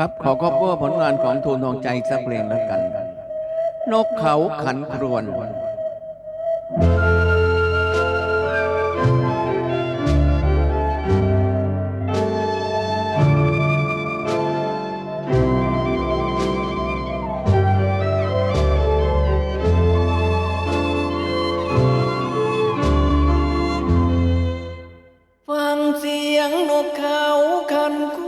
ครับ ขอขอบคุณผลงานของทูนทองใจสักเพลงแล้วกัน นกเขาขันครวนฟังเสียงนกเขาคันคู่เ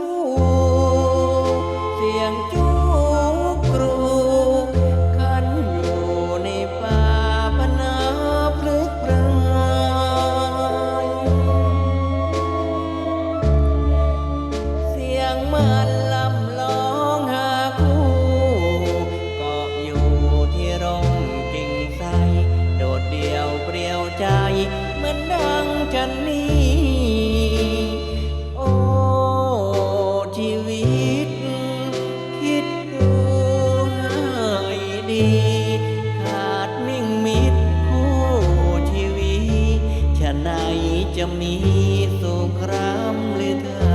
งมันลำร้องหาคู่เกาะอยู่ที่ร่มกิ่งไทรโดดเดี่ยวเปลี่ยวใจ เหมือนดังจันนี้ โอ้ ชีวิต คิดดูให้ดี ขาดมิ่งมิตรคู่ชีวิตชะไหนจะมีสุขรำหรือไทย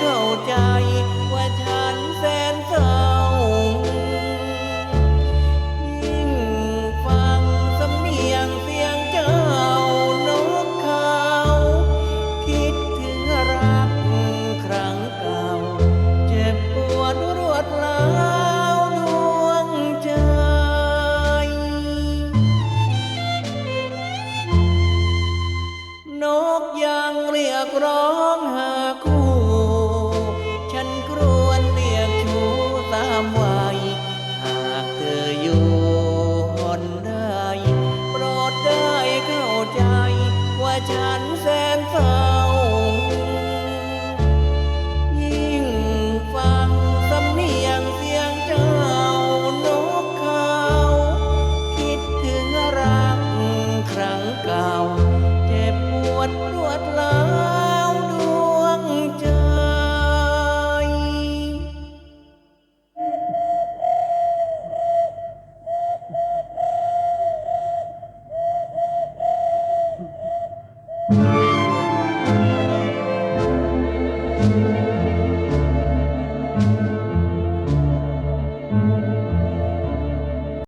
เข้าใจว่าฉันแสนเศร้ายิ่งฟังสำเนียงเสียงเจ้านกเขาคิดถึงรักครั้งเก่า เจ็บปวดรวดร้าวดวงใจ นกยังเรียกร้องหาคู่ ฉันแสนเศร้า